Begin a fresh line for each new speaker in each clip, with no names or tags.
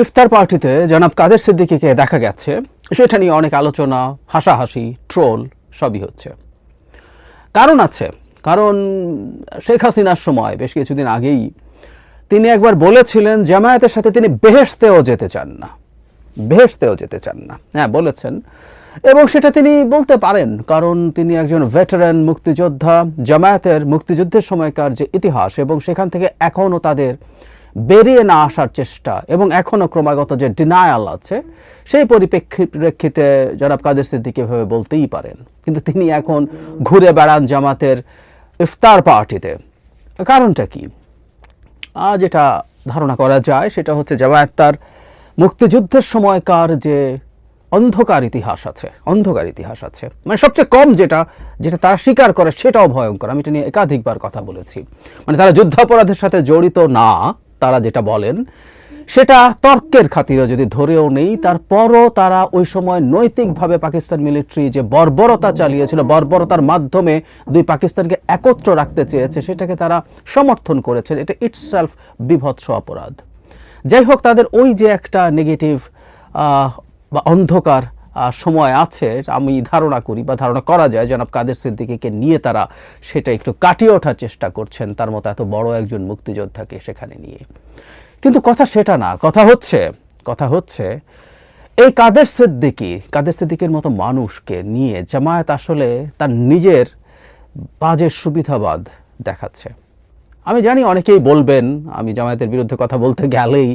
ইফতার পার্টিতে জনাব কাদের সিদ্দিকীকে দেখা গেছে। সেটা নিয়ে অনেক আলোচনা, হাসাহাসি, ট্রোল সবই হচ্ছে। কারণ আছে, কারণ শেখ হাসিনার সময় বেশ কিছুদিন আগেই তিনি একবার বলেছিলেন, জামায়াতের সাথে তিনি বেহেশতেও যেতে চান না। বেহেশতেও যেতে চান না। হ্যাঁ বলেছেন। এবং সেটা তিনি বলতে পারেন, কারণ তিনি একজন ভেটারেন মুক্তিযোদ্ধা। জামায়াতের মুক্তিযুদ্ধের সময়কার যে ইতিহাস এবং সেখান থেকে এখনও তাদের বেরিয়ে না আসার চেষ্টা এবং এখনও ক্রমাগত যে ডিনায়াল আছে, সেই পরিপ্রেক্ষিতে জনাব কাদের সিদ্দিক এভাবে বলতেই পারেন। কিন্তু তিনি এখন ঘুরে বেড়ান জামাতের ইফতার পার্টিতে। কারণটা কি? যেটা ধারণা করা যায়, সেটা হচ্ছে জামায়াত তার মুক্তিযুদ্ধের সময়কার যে অন্ধকার ইতিহাস আছে, অন্ধকার ইতিহাস আছে। মানে সবচেয়ে কম যেটা যেটা তারা স্বীকার করে সেটাও ভয়ঙ্কর। আমি এটা নিয়ে একাধিকবার কথা বলেছি। মানে তারা যুদ্ধাপরাধের সাথে জড়িত না তারা যেটা বলেন, সেটা তর্কের খাতিরে যদি ধরেও নেই, তারপরও তারা ওই সময় নৈতিকভাবে পাকিস্তান মিলিটারি যে বর্বরতা চালিয়েছিল, বর্বরতার মাধ্যমে দুই পাকিস্তানকে একত্র রাখতে চেয়েছে, সেটাকে তারা সমর্থন করেছেন। এটা ইটসেলফ বিভৎস অপরাধ। যাই হোক, তাদের ওই যে একটা নেগেটিভ বা অন্ধকার সময় আছে, আমি ধারণা করি বা ধারণা করা যায়, জনাব কাদের সিদ্দিকীকে নিয়ে তারা সেটা একটু কাটিয়ে ওঠার চেষ্টা করছেন। তার মতো এত বড় একজন মুক্তিযোদ্ধাকে সেখানে নিয়ে। কিন্তু কথা সেটা না, কথা হচ্ছে কথা হচ্ছে, এই কাদের সিদ্দিকী, কাদের সিদ্দিকের মতো মানুষকে নিয়ে জামায়াত আসলে তার নিজের বাজে সুবিধাবাদ দেখাচ্ছে। আমি জানি অনেকেই বলবেন, আমি জামায়াতের বিরুদ্ধে কথা বলতে গেলেই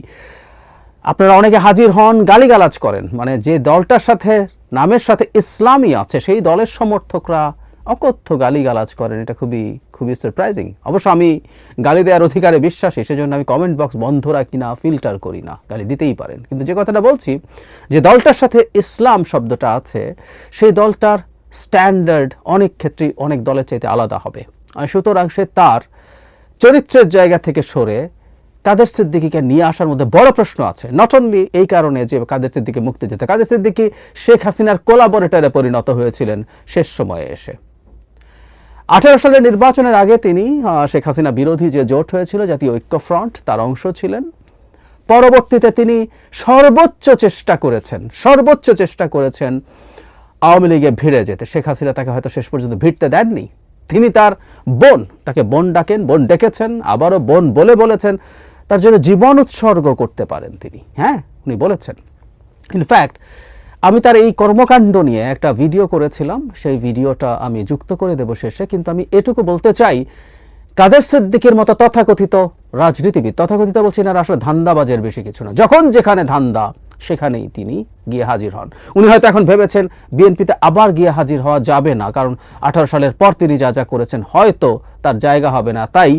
আপনারা অনেকে হাজির হন, গালিগালাজ করেন। মানে যে দলটার সাথে, নামের সাথে ইসলামই আছে, সেই দলের সমর্থকরা অকথ্য গালিগালাজ করেন। এটা খুবই খুবই সারপ্রাইজিং অবশ্য আমি গালি দেওয়ার অধিকারে বিশ্বাসী, সেজন্য আমি কমেন্ট বক্স বন্ধ রাখি না ফিল্টার করি না। গালি দিতেই পারেন। কিন্তু যে কথাটা বলছি, যে দলটার সাথে ইসলাম শব্দটা আছে, সেই দলটার স্ট্যান্ডার্ড অনেক ক্ষেত্রেই অনেক দলের চাইতে আলাদা হবে। সুতরাং সে তার চরিত্রের জায়গা থেকে সরে কাদের সিদ্দিকিকে নিয়ে আসার মধ্যে বড় প্রশ্ন আছে। নট অনলি এই কারণে যে কাদের সিদ্দিকি মুক্তি যেতে কাদের সিদ্দিকি শেখ হাসিনার কোলাবরেটরে পরিণত হয়েছিলেন শেষ সময়ে এসে। আঠারো সালের নির্বাচনের আগে তিনি শেখ হাসিনা বিরোধী যে জোট হয়েছিল, জাতীয় ঐক্য ফ্রন্ট, তার অংশ ছিলেন। পরবর্তীতে তিনি সর্বোচ্চ চেষ্টা করেছেন, সর্বোচ্চ চেষ্টা করেছেন আওয়ামী লীগে ভিড়ে যেতে। শেখ হাসিনা তাকে হয়তো শেষ পর্যন্ত ভিড়তে দেননি। তিনি তার বোন, তাকে বোন ডাকেন, বোন ডেকেছেন, আবারও বোন বলে বলেছেন তার জন্য জীবন উৎসর্গ করতে পারেন তিনি। হ্যাঁ উনি বলেছেন। ইনফ্যাক্ট আমি তার এই কর্মকাণ্ড নিয়ে একটা ভিডিও করেছিলাম। সেই ভিডিওটা আমি যুক্ত করে দেব শেষে, কিন্তু আমি এটুকু বলতে চাই, কাদের সিদ্দিকের মতো তথাকথিত রাজনীতিবিদ, তথাকথিত বলছি না, আসলে ধান্দাবাজের বেশি কিছু না, যখন যেখানে ধান্দা, সেখানেই তিনি গিয়ে হাজির হন। উনি হয়তো এখন ভেবেছেন, বিএনপিতে আবার গিয়ে হাজির হওয়া যাবে না, কারণ আঠারো সালের পর তিনি যা যা করেছেন, হয়তো তার জায়গা হবে না। তাই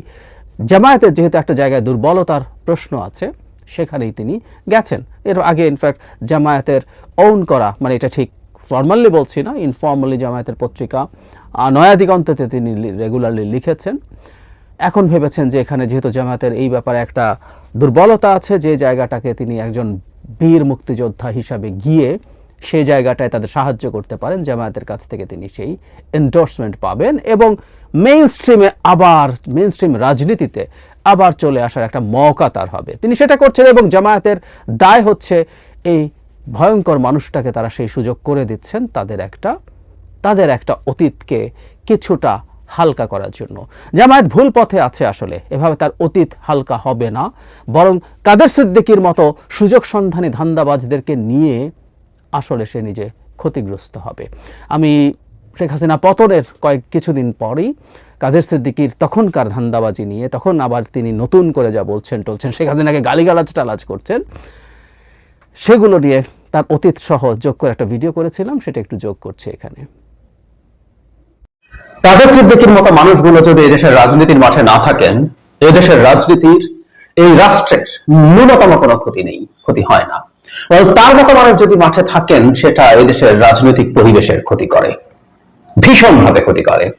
জামায়াতের যেহেতু একটা জায়গায় দুর্বলতার প্রশ্ন আছে, সেখানেই তিনি গেছেন। এর আগে ইনফ্যাক্ট জামায়াতের ওন করা মানে এটা ঠিক ফর্মালি বলছি না ইনফর্মালি জামায়াতের পত্রিকা নয়া দিগন্ততে তিনি রেগুলারলি লিখেছেন। এখন ভেবেছেন যে এখানে যেহেতু জামায়াতের এই ব্যাপারে একটা দুর্বলতা আছে, যে জায়গাটাকে তিনি একজন বীর মুক্তিযোদ্ধা হিসাবে গিয়ে সেই জায়গাটায় তাদের সাহায্য করতে পারেন, জামায়াতের কাছ থেকে তিনি সেই এন্ডোর্সমেন্ট পাবেন এবং মেইন স্ট্রিমে আবার মেইন স্ট্রিম রাজনীতিতে আবার চলে আসার একটা মৌকা তার হবে। তিনি সেটা করছেন এবং জামায়াতের দায় হচ্ছে এই ভয়ঙ্কর মানুষটাকে তারা সেই সুযোগ করে দিচ্ছেন তাদের একটা তাদের একটা অতীতকে কিছুটা হালকা করার জন্য। জামায়াত ভুল পথে আছে আসলে, এভাবে তার অতীত হালকা হবে না। বরং কাদের সিদ্দিকির মতো সুযোগ সন্ধানী ধান্দাবাজদেরকে নিয়ে আসলে সে নিজে ক্ষতিগ্রস্ত হবে। আমি শেখ হাসিনা পতনের কয়েক কিছুদিন পরেই কাদের সিদ্দিকির তখনকার ধান্দাবাজি নিয়ে তখন আবার তিনি নতুন করে যা বলছেন, টলছেন, শেখ হাসিনাকে গালিগালাজ টালাজ করছেন, সেগুলো নিয়ে তার অতীত সহ যোগ করে একটা ভিডিও করেছিলাম, সেটা একটু যোগ করছে এখানে।
কাদের সিদ্দিকির মতো মানুষগুলো যদি এদেশের রাজনীতির মাঠে না থাকেন এদেশের রাজনীতির এই রাষ্ট্রের ন্যূনতম কোনো ক্ষতি নেই, ক্ষতি হয় না। তার মতো মানুষ যদি মাঠে থাকেন, সেটা এদেশের রাজনৈতিক পরিবেশের ক্ষতি করে। ভীষণভাবে ক্ষতি করে।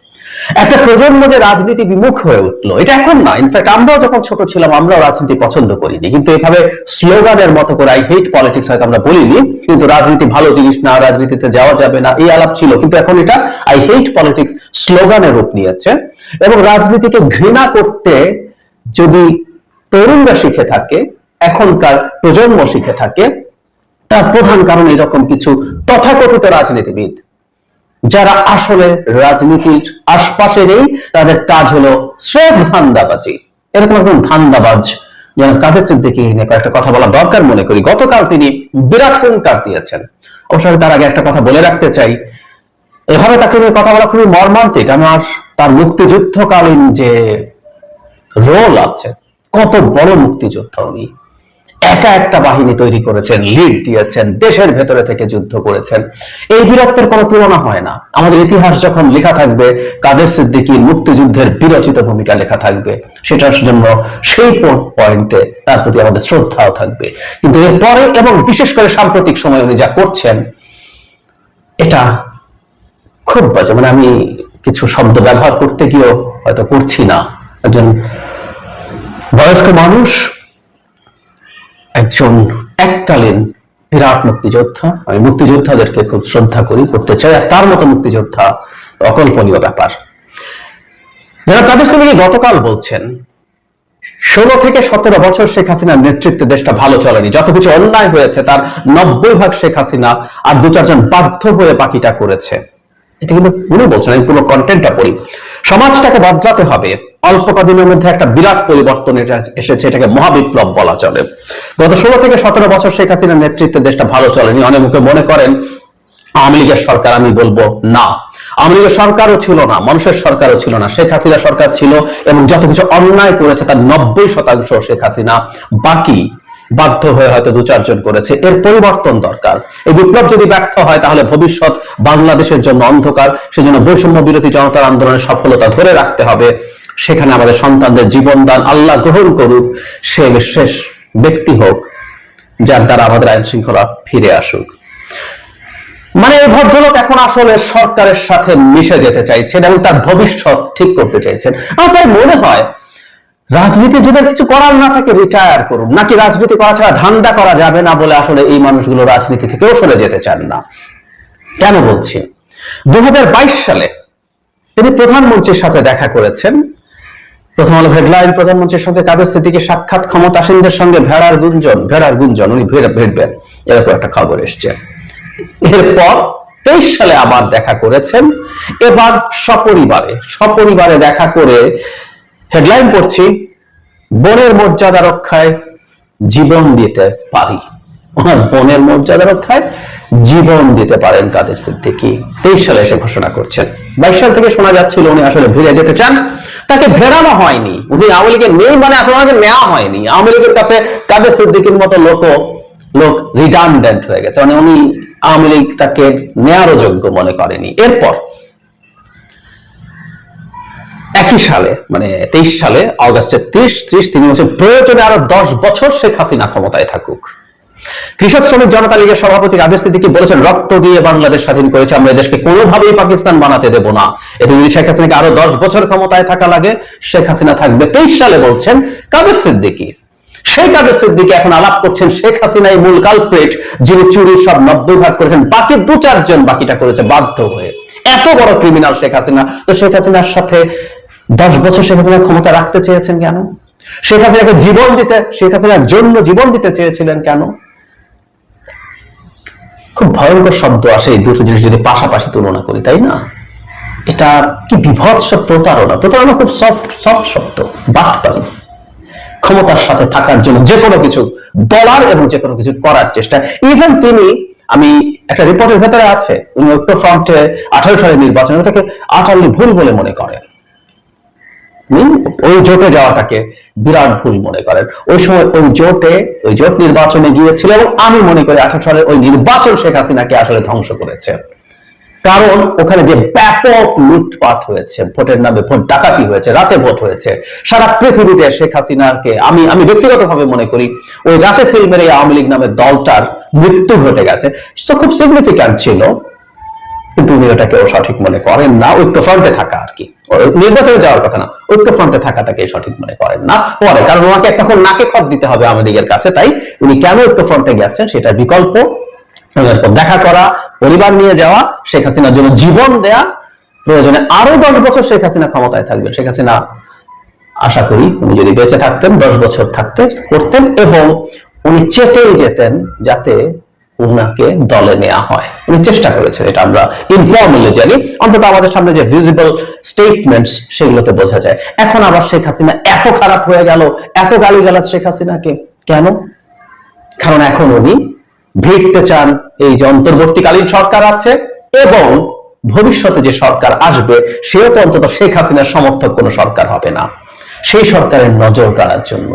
একটা প্রজন্ম যে রাজনীতি বিমুখ হয়ে উঠল, এটা এখন না। ইনফ্যাক্ট আমরাও যখন ছোট ছিলাম, আমরাও রাজনীতি পছন্দ করিনি। কিন্তু এভাবে স্লোগানের মতো করে আই হেট পলিটিক্স হয়তো আমরা বলিনি, কিন্তু রাজনীতি ভালো জিনিস না, রাজনীতিতে যাওয়া যাবে না, এই আলাপ ছিল। কিন্তু এখন এটা আই হেট পলিটিক্স স্লোগানের রূপ নিয়েছে। এবং রাজনীতিকে ঘৃণা করতে যদি তরুণরা শিখে থাকে, এখনকার প্রজন্ম শিখে থাকে, তার প্রধান কারণ এরকম কিছু তথাকথিত রাজনীতিবিদ যারা আসলে রাজনীতির আশপাশে নেই তাদের কাজ হলো স্রেফ ধান্দাবাজি। এরকম একজন ধান্দাবাজ, যেন কাদের সিদ্দিকি নিয়ে কয়েকটা কথা বলা দরকার মনে করি। গতকাল তিনি বিরাট হুঙ্কার দিয়েছেন। অবশ্য তার আগে একটা কথা বলে রাখতে চাই। এভাবে তাকে নিয়ে কথা বলা খুবই মর্মান্তিক। আমার তার মুক্তিযুদ্ধকালীন যে রোল আছে, কত বড় মুক্তিযোদ্ধা উনি। একা একটা বাহিনী তৈরি করেছেন লিড দিয়েছেন, দেশের ভেতরে থেকে যুদ্ধ করেছেন। এই বীরত্বের কোনো তুলনা হয় না। আমাদের ইতিহাস যখন লেখা থাকবে, কাদের সিদ্দিকীর মুক্তিযুদ্ধের বিরচিত ভূমিকা লেখা থাকবে, সেটার জন্য সেই পয়েন্টে তার প্রতি আমাদের শ্রদ্ধাও থাকবে। কিন্তু এরপরে এবং বিশেষ করে সাম্প্রতিক সময় উনি যা করছেন, এটা খুব বাজে। মানে আমি কিছু শব্দ ব্যবহার করতে গিয়েও হয়তো করছি না। একজন বয়স্ক মানুষ একজন এককালীন বিরাট মুক্তিযোদ্ধা। আমি মুক্তিযোদ্ধাদেরকে খুব শ্রদ্ধা করি, করতে চাই, আর তার মতো মুক্তিযোদ্ধা অকল্পনীয় ব্যাপার। যারা তাদের সঙ্গে গতকাল বলছেন, ষোলো থেকে সতেরো বছর শেখ হাসিনার নেতৃত্বে দেশটা ভালো চলেনি, যত কিছু অন্যায় হয়েছে তার নব্বই ভাগ শেখ হাসিনা আর দু চারজন বাধ্য হয়ে বাকিটা করেছে। এটা কিন্তু উনি বলছেন, আমি পুরো কন্টেন্টটা পড়ি সমাজটাকে বদলাতে হবে। অল্প কদিনের মধ্যে একটা বিরাট পরিবর্তন এসেছে, এটাকে মহাবিপ্লব বলা চলে। গত ষোলো থেকে সতেরো বছর শেখ হাসিনার নেতৃত্বে দেশটা ভালো চলেনি অনেক মনে করেন, আওয়ামী লীগের সরকার আমি বলব না। আওয়ামী লীগের সরকারও ছিল না, মানুষের সরকারও ছিল না। শেখ হাসিনা সরকার ছিল এবং যত কিছু অন্যায় করেছে তার নব্বই শতাংশ শেখ হাসিনা বাকি বাধ্য হয়ে হয়তো দু চারজন করেছে। এর পরিবর্তন দরকার। এই বিপ্লব যদি ব্যর্থ হয়, তাহলে ভবিষ্যৎ বাংলাদেশের জন্য অন্ধকার। সেজন্য বৈষম্য বিরোধী জনতার আন্দোলনের সফলতা ধরে রাখতে হবে। সেখানে আমাদের সন্তানদের জীবনদান আল্লাহ গ্রহণ করুক, সে শেষ ব্যক্তি হোক, যার দ্বারা আমাদের আইন শৃঙ্খলা ফিরে আসুক। মানে এই ভদ্রলোক এখন আসলে সরকারের সাথে মিশে যেতে চাইছেন এবং তার ভবিষ্যৎ ঠিক করতে চাইছেন। আমার তাই মনে হয়, রাজনীতি যদি কিছু করার না থাকে রিটায়ার করুন। নাকি রাজনীতি করা ছাড়া ধান্দা করা যাবে না বলে আসলে এই মানুষগুলো রাজনীতি থেকেও সরে যেতে চান না? কেন বলছি? দু হাজার বাইশ সালে তিনি প্রধানমন্ত্রীর সাথে দেখা করেছেন। প্রথম আলো হেডলাইন প্রধানমন্ত্রীর সঙ্গে কাদের স্থিতিকে সাক্ষাৎ? ক্ষমতাসীনদের সঙ্গে ভেড়ার গুঞ্জন ভেড়ার গুঞ্জন, উনি ভেড়বেন এরকম একটা খবর এসছে। এরপর তেইশ সালে আবার দেখা করেছেন, এবার সপরিবারে সপরিবারে দেখা করে হেডলাইন পড়ছি, বনের মর্যাদা রক্ষায় জীবন দিতে পারি। ওনার বনের মর্যাদা রক্ষায় জীবন দিতে পারেন কাদের সিদ্দিকি। তেইশ সালে এসে ঘোষণা করছেন। বাইশ সাল থেকে শোনা যাচ্ছিল উনি আসলে ভিড়ে যেতে চান। তাকে ভেড়ানো হয়নি। উনি আওয়ামী লীগের নেই মানে আসলে ওনাকে নেওয়া হয়নি। আওয়ামী লীগের কাছে কাদের সিদ্দিকির মতো লোক লোক রিডান্ডেন্ট হয়ে গেছে। মানে উনি আওয়ামী লীগ তাকে নেয়ারও যোগ্য মনে করেনি। এরপর একই সালে মানে তেইশ সালে, অগস্টের ত্রিশ ত্রিশ তিনি বলছেন প্রয়োজনে আরও দশ বছর শেখ হাসিনা ক্ষমতায় থাকুক। কৃষক শ্রমিক জনতা লীগের সভাপতি রাজেশ সিদ্দিকী বলেছেন, রক্ত দিয়ে বাংলাদেশ স্বাধীন করেছে, আমরা এদেশকে কোনোভাবেই পাকিস্তান বানাতে দেব না। এতে যদি শেখ হাসিনাকে আরও দশ বছর ক্ষমতায় থাকা লাগে, শেখ হাসিনা থাকবে। তেইশ সালে বলছেন, কাদের সিদ্দিকী? সেই কাদের সিদ্দিকী এখন আলাপ করছেন শেখ হাসিনাই মূল কালপ্রেট যিনি চুরির সব নব্বই ভাগ করেছেন, বাকি দু চারজন বাকিটা করেছে, বাধ্য হয়ে। এত বড় ক্রিমিনাল শেখ হাসিনা। তো শেখ হাসিনার সাথে দশ বছর শেখ হাসিনা ক্ষমতা রাখতে চেয়েছেন কেন? শেখ হাসিনাকে জীবন দিতে, শেখ হাসিনার জন্য জীবন দিতে চেয়েছিলেন কেন? খুব ভয়ঙ্কর শব্দ আসে এই দুটো জিনিস যদি পাশাপাশি তুলনা করি, তাই না? এটা কি বিভৎস প্রতারণা? প্রতারণা খুব সফট সফট শব্দ বাটপারি ক্ষমতার সাথে থাকার জন্য যে কোনো কিছু বলার এবং যে কোনো কিছু করার চেষ্টা। ইভেন তিনি, আমি একটা রিপোর্টের ভেতরে আছে, উনি ঐক্য ফ্রন্টে আঠারো সালের নির্বাচন ওটাকে আটারলি ভুল বলে মনে করেন। ওই জোটে যাওয়াটাকে বিরাট ভুল মনে করেন। ওই সময় ওই জোটে, ওই জোট নির্বাচনে গিয়েছিল এবং আমি মনে করি আঠারো সালের ওই নির্বাচন শেখ হাসিনাকে আসলে ধ্বংস করেছে। কারণ ওখানে যে ব্যাপক লুটপাট হয়েছে, ভোটের নামে ভোট ডাকাতি হয়েছে, রাতে ভোট হয়েছে, সারা পৃথিবীতে শেখ হাসিনাকে আমি আমি ব্যক্তিগতভাবে মনে করি ওই রাতে সিল মেরে আওয়ামী লীগ নামের দলটার মৃত্যু ঘটে গেছে। তো খুব সিগনিফিক্যান্ট ছিল। কিন্তু উনি ওটাকেও সঠিক মনে করেন না ঐক্য ফ্রন্টে থাকা আর কি। নির্বাচনে যাওয়ার কথা না ঐক্য ফ্রন্টে থাকাটাকে সঠিক মনে করেন না। পরে, কারণ ওনাকে তখন নাকে খত দিতে হবে লীগের কাছে, তাই উনি কেন ঐক্য ফ্রন্টে গেছেন সেটা বিকল্প দেখা করা, পরিবার নিয়ে যাওয়া, শেখ হাসিনার জন্য জীবন দেয়া, প্রয়োজনে আরও দশ বছর শেখ হাসিনা ক্ষমতায় থাকবে শেখ হাসিনা, আশা করি উনি যদি বেঁচে থাকতেন, দশ বছর থাকতে, করতেন, এবং উনি চেতেই যেতেন যাতে উনাকে দলে নেওয়া হয়। উনি চেষ্টা করেছেন এটা আমরা ইনফর্মালি জানি। অন্তত আমাদের সামনে যে ভিজিবল স্টেটমেন্টস সেগুলোতে বোঝা যায়। এখন আবার শেখ হাসিনা এত খারাপ হয়ে গেল, এত গালি গালাজ শেখ হাসিনাকে। কেন? কারণ এখন উনি ভিড়তে চান এই যে অন্তর্বর্তীকালীন সরকার আছে এবং ভবিষ্যতে যে সরকার আসবে, সেও তো অন্তত শেখ হাসিনার সমর্থক কোনো সরকার হবে না। সেই সরকারের নজর কাড়ার জন্য।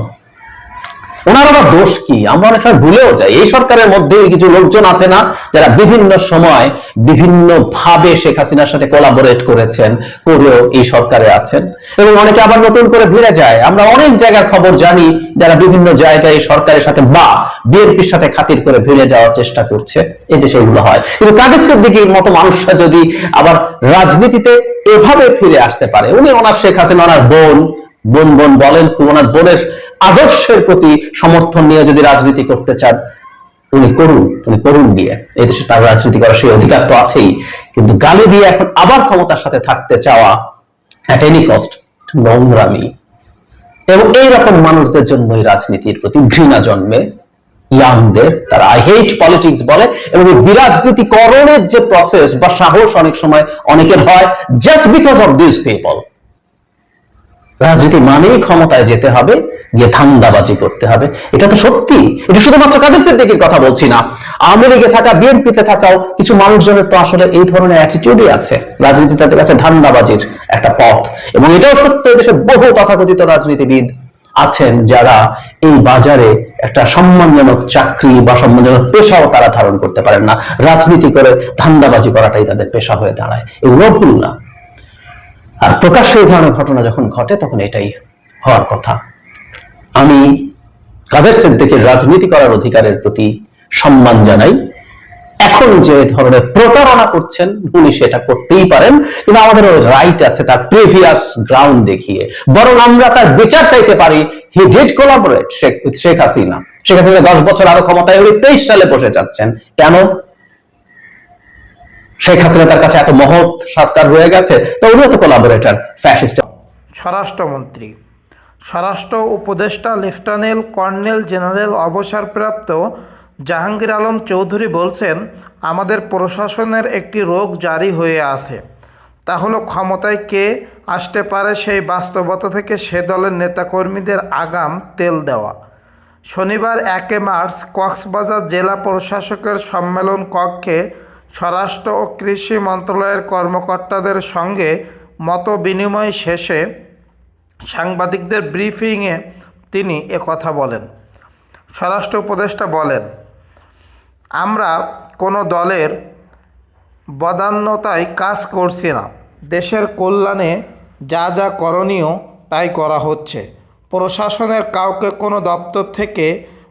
ওনার আবার দোষ কি? আমরা অনেক সময় ভুলেও যাই। এই সরকারের মধ্যে কিছু লোকজন আছে না, যারা বিভিন্ন সময় বিভিন্ন ভাবে শেখ হাসিনার সাথে কোলাবোরেট করেছেন, করেও এই সরকারে আছেন। এবং অনেকে আবার নতুন করে ভিড়ে যায়। আমরা অনেক জায়গার খবর জানি, যারা বিভিন্ন জায়গায় এই সরকারের সাথে বা বিএনপির সাথে খাতির করে ভিড়ে যাওয়ার চেষ্টা করছে। এই দেশে এগুলো হয়। কিন্তু কাদের সিদ্দিকির মতো মানুষরা যদি আবার রাজনীতিতে এভাবে ফিরে আসতে পারে, উনি ওনার শেখ হাসিনা, ওনার বোন বোন বোন বলেন ওনার বোনের আদর্শের প্রতি সমর্থন নিয়ে যদি রাজনীতি করতে চান, উনি করুন উনি করুন দিয়ে এই দেশে তার রাজনীতি করার সেই অধিকার তো আছেই। কিন্তু গালি দিয়ে এখন আবার ক্ষমতার সাথে থাকতে চাওয়া অ্যাট এনি কস্ট নোংরামি। এবং এইরকম মানুষদের জন্যই রাজনীতির প্রতি ঘৃণা জন্মে। ইয়াংদের, তারা আই হেট পলিটিক্স বলে, এবং বিরাজনীতিকরণের যে প্রসেস বা সাহস অনেক সময় অনেকের হয় just because of this people রাজনীতি মানেই ক্ষমতায় যেতে হবে, গিয়ে ধান্দাবাজি করতে হবে। এটা তো সত্যি। এটা শুধুমাত্র কাদের সিদ্দিকির কথা বলছি না? আওয়ামী লীগে থাকা, বিএনপিতে থাকাও কিছু মানুষজনের তো আসলে এই ধরনের অ্যাটিটিউডই আছে। রাজনীতি তাদের কাছে ধান্দাবাজির একটা পথ। এবং এটাও সত্য দেশে বহু তথাকথিত রাজনীতিবিদ আছেন যারা এই বাজারে একটা সম্মানজনক চাকরি বা সম্মানজনক পেশাও তারা ধারণ করতে পারেন না। রাজনীতি করে ধান্দাবাজি করাটাই তাদের পেশা হয়ে দাঁড়ায়। এগুলো ভুল না। আর প্রকাশ্যে এই ধরনের ঘটনা যখন ঘটে, তখন এটাই হওয়ার কথা। আমি কাদের সিদ্দিকের রাজনীতি করার অধিকারের প্রতি সম্মান জানাই। এখন যে ধরনের প্রতারণা করছেন, উনি সেটা করতেই পারেন, কিন্তু আমাদের রাইট আছে তার প্রিভিয়াস গ্রাউন্ড দেখিয়ে। বরং আমরা তার বিচার চাইতে পারি। He did collaborate Sheikh Sheikh Hasina. Sheikh Hasina দশ বছর আরও ক্ষমতায় উনি তেইশ সালে বসে যাচ্ছেন। কেন? শেখ হাসিনা তার কাছে এত মহৎ সরকার রয়ে গেছে, তো উনিও তো কোলাবোরেটর ফ্যাসিস্ট
স্বরাষ্ট্রমন্ত্রী। স্বরাষ্ট্র উপদেষ্টা, লেফটেন্যান্ট কর্নেল জেনারেল অবসরপ্রাপ্ত জাহাঙ্গীর আলম চৌধুরী বলছেন, আমাদের প্রশাসনের একটি রোগ জারি হয়ে আছে। তা হলো ক্ষমতায় কে আসতে পারে সেই বাস্তবতা থেকে সে দলের নেতাকর্মীদের আগাম তেল দেওয়া। শনিবার একে মার্চ কক্সবাজার জেলা প্রশাসকের সম্মেলন কক্ষে স্বরাষ্ট্র ও কৃষি মন্ত্রণালয়ের কর্মকর্তাদের সঙ্গে মত বিনিময় শেষে সাংবাদিকদের ব্রিফিংয়ে তিনি কথা বলেন। স্বরাষ্ট্র উপদেষ্টা বলেন, আমরা কোনো দলের বদান্যতায় কাজ করছি না। দেশের কল্যাণে যা যা করণীয় তাই করা হচ্ছে। প্রশাসনের কাউকে কোনো দপ্তর থেকে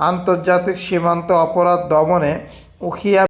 আন্তর্জাতিক সীমান্ত অপরাধ দমনে উখিয়া